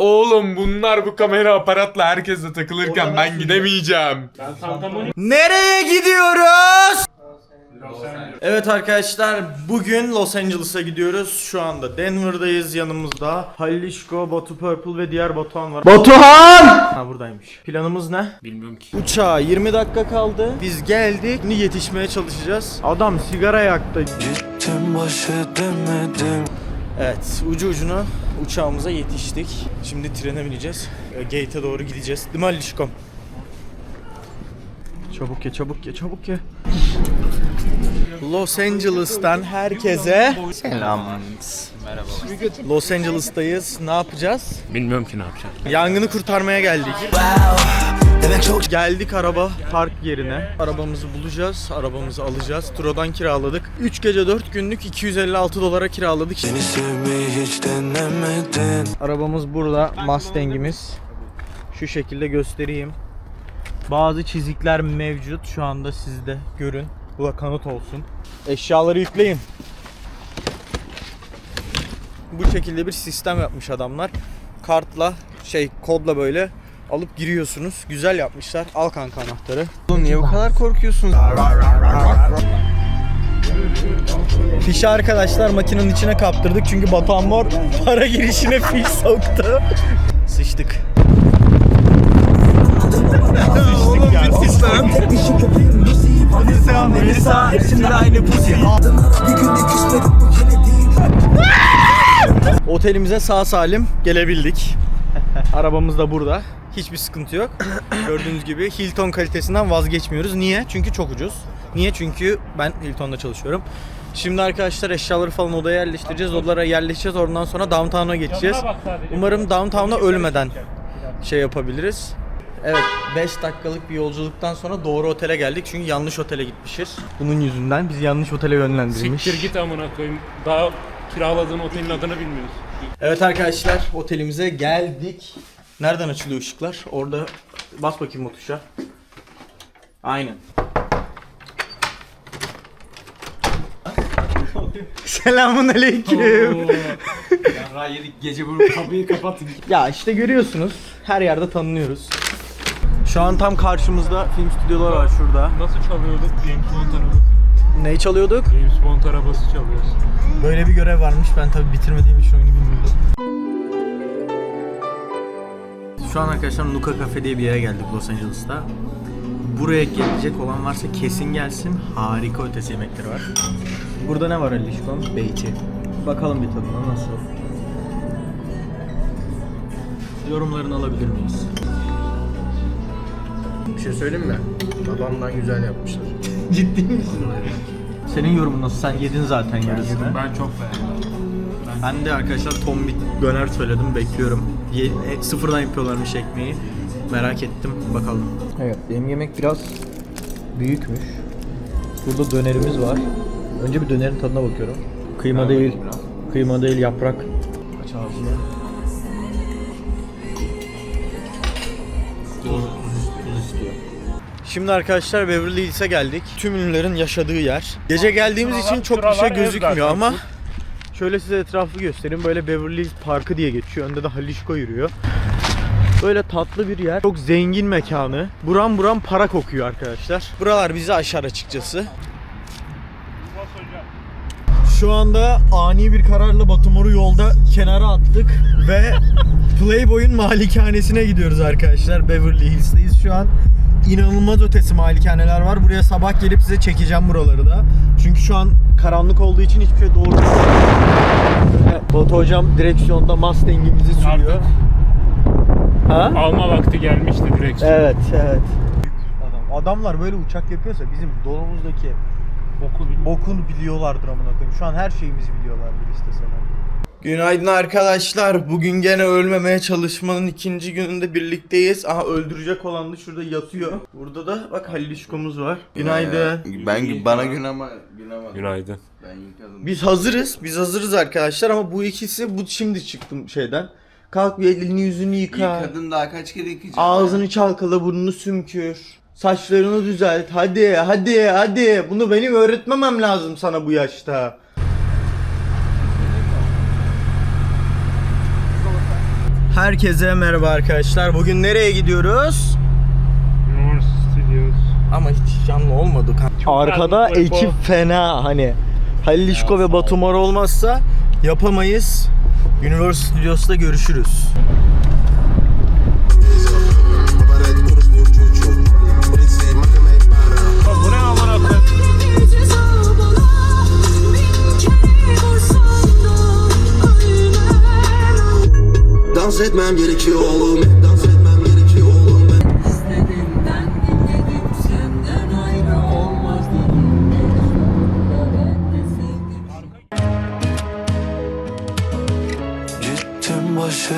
oğlum bunlar bu kamera aparatla herkesle takılırken ben gidemeyeceğim. Ben Santa Monica Nereye gidiyoruz? Evet arkadaşlar bugün Los Angeles'a gidiyoruz. Şu anda Denver'dayız yanımızda. Halil İşko, Batu Purple ve diğer Batuhan var. Batuhan! Ha buradaymış. Planımız ne? Bilmiyorum ki. Uçağa 20 dakika kaldı. Biz geldik. Şimdi yetişmeye çalışacağız. Adam sigara yaktı. Gittim baş edemedim Evet ucu ucuna uçağımıza yetiştik. Şimdi trene bineceğiz. E, Gate'e doğru gideceğiz. Değil mi? Çabuk ye çabuk ye çabuk ye. Los Angeles'tan herkese selam. Merhaba. Los Angeles'tayız. Ne yapacağız? Bilmiyorum ki ne yapacağım. Yangını kurtarmaya geldik. Geldik araba park yerine. Arabamızı bulacağız, arabamızı alacağız. Turo'dan kiraladık. 3 gece 4 günlük 256 dolara kiraladık. Seni sevmeyi hiç denemedin Arabamız burada, Mustang'imiz. Şu şekilde göstereyim. Bazı çizikler mevcut. Şu anda sizde görün. Bu da kanıt olsun. Eşyaları yükleyin. Bu şekilde bir sistem yapmış adamlar. Kartla, şey kodla böyle alıp giriyorsunuz. Güzel yapmışlar. Al kanka anahtarı. Oğlum niye bu kadar korkuyorsunuz? Fişi arkadaşlar makinenin içine kaptırdık çünkü Batuhan Mor para girişine fiş soktu. Sıçtık. Sıçtık ya. Melisa, Melisa, hepsinde aynı pusi. Otelimize sağ salim gelebildik. Arabamız da burada. Hiçbir sıkıntı yok. Gördüğünüz gibi Hilton kalitesinden vazgeçmiyoruz. Niye? Çünkü çok ucuz. Niye? Çünkü ben Hilton'da çalışıyorum. Şimdi arkadaşlar eşyaları falan odaya yerleştireceğiz. Odalara yerleşeceğiz. Oradan sonra downtown'a geçeceğiz. Umarım downtown'a ölmeden şey yapabiliriz. Evet 5 dakikalık bir yolculuktan sonra doğru otele geldik. Çünkü yanlış otele gitmişiz. Bunun yüzünden bizi yanlış otele yönlendirilmiş. Siktir git amına koyayım. Daha kiraladığın otelin adını bilmiyoruz. Evet arkadaşlar otelimize geldik. Nereden açılıyor ışıklar? Orada bas bakayım o tuşa. Aynen. Selamun aleyküm. yedik gece bu kapıyı kapatın. ya işte görüyorsunuz her yerde tanınıyoruz. Şu an tam karşımızda film stüdyoları var şurada. Nasıl çalıyorduk James Bond arabası? Neyi çalıyorduk? James Bond arabası çalıyoruz. Böyle bir görev varmış. Ben tabii bitirmediğim için oyunu bilmiyordum. Şu an arkadaşlar Nuka Cafe diye bir yere geldik Los Angeles'ta. Buraya gelecek olan varsa kesin gelsin. Harika ötesi yemekleri var. Burada ne var Alişkom? Beyti. Bakalım bir tadına nasıl. Yorumlarını alabilir miyiz? Bir şey söyleyeyim mi? Babamdan güzel yapmışlar. Ciddi misin? Senin yorumun nasıl? Sen yedin zaten yarısını. Ben çok beğendim. Ben de arkadaşlar ton bir döner söyledim bekliyorum. Ye- e, sıfırdan yapıyorlarmış ekmeği. Merak ettim bakalım. Evet benim yemek biraz büyükmüş. Burada dönerimiz var. Önce bir dönerin tadına bakıyorum. Kıyma değil. Kıyma değil yaprak. Aç ağzını. Şimdi arkadaşlar Beverly Hills'e geldik. Tüm ünlülerin yaşadığı yer. Gece geldiğimiz için çok bir şey gözükmüyor ama Şöyle size etrafı göstereyim. Böyle Beverly Hills Parkı diye geçiyor. Önde de Halişko yürüyor. Böyle tatlı bir yer. Çok zengin mekanı. Buram buram para kokuyor arkadaşlar. Buralar bizi aşar açıkçası. Şu anda ani bir kararla Batumor'u yolda kenara attık ve Playboy'un malikanesine gidiyoruz arkadaşlar. Beverly Hills'teyiz şu an. İnanılmaz ötesi malikaneler var. Buraya sabah gelip size çekeceğim buraları da. Çünkü şu an karanlık olduğu için hiçbir şey doğru Ve Batu hocam direksiyonda Mustang'imizi sürüyor. Artık Ha? alma vakti gelmişti direksiyon. Evet, evet. Adam, adamlar böyle uçak yapıyorsa bizim dolumuzdaki Boku bokunu biliyorlardır amına koyayım. Şu an her şeyimizi biliyorlardır isteseler. Günaydın arkadaşlar. Bugün gene ölmemeye çalışmanın ikinci gününde birlikteyiz. Aha öldürecek olan da şurada yatıyor. Burada da bak Halil İşko'muz var. Günaydın. Ben bana gün ama gün ama Günaydın. ben yıkadım. Biz hazırız. Biz hazırız arkadaşlar ama bu ikisi bu şimdi çıktım şeyden. Kalk bir elini yüzünü yıka. Yıkadın daha kaç kere yıkayacağım? Ağzını çalkala, burnunu sümkür. Saçlarını düzelt. Hadi, hadi, hadi. Bunu benim öğretmemem lazım sana bu yaşta. Herkese merhaba arkadaşlar. Bugün nereye gidiyoruz? Universal Studios. Ama hiç canlı olmadı. Arkada ekip fena hani Halil İşko ve Batu Mor olmazsa yapamayız. Universal Studios'ta görüşürüz. dans etmem gerekiyor oğlum. Hep dans etmem gerekiyor oğlum. Ben İstediğimden dinledim senden ayrı olmaz dedim Gittim başı